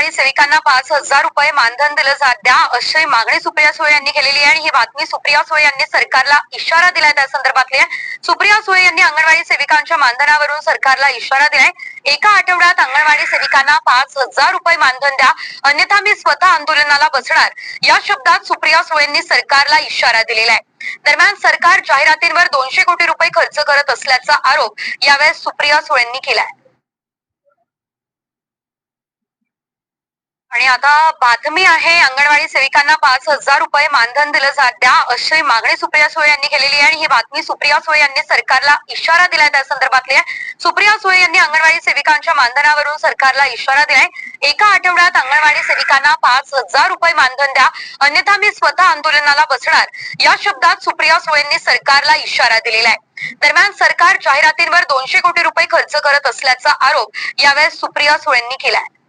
आणि सेविकांना पाच हजार रुपये मानधन दिलं जात द्या अशी मागणी सुप्रिया सुळे यांनी केलेली आहे. आणि ही बातमी सुप्रिया सुळे यांनी सरकारला इशारा दिलाय त्या संदर्भातली आहे. सुप्रिया सुळे यांनी अंगणवाडी सेविकांच्या मानधनावरून सरकारला इशारा दिलाय. एका आठवड्यात अंगणवाडी सेविकांना पाच हजार रुपये मानधन द्या. अन्यथा मी स्वतः आंदोलनाला बसणार. या शब्दात सुप्रिया सुळेंनी सरकारला इशारा दिलेला आहे. दरम्यान सरकार जाहिरातींवर दोनशे कोटी रुपये खर्च करत असल्याचा आरोप यावेळेस सुप्रिया सुळेंनी केलाय. आणि आता बातमी आहे अंगणवाडी सेविकांना पाच हजार रुपये मानधन दिलं जात द्या अशी मागणी सुप्रिया सुळे यांनी केलेली आहे आणि ही बातमी सुप्रिया सुळे यांनी सरकारला इशारा दिलाय त्या संदर्भातली आहे. सुप्रिया सुळे यांनी अंगणवाडी सेविकांच्या मानधनावरून सरकारला इशारा दिलाय. एका आठवड्यात अंगणवाडी सेविकांना पाच हजार रुपये मानधन द्या. अन्यथा मी स्वतः आंदोलनाला बसणार. या शब्दात सुप्रिया सुळेंनी सरकारला इशारा दिलेला आहे. दरम्यान सरकार जाहिरातींवर दोनशे कोटी रुपये खर्च करत असल्याचा आरोप यावेळेस सुप्रिया सुळेंनी आहे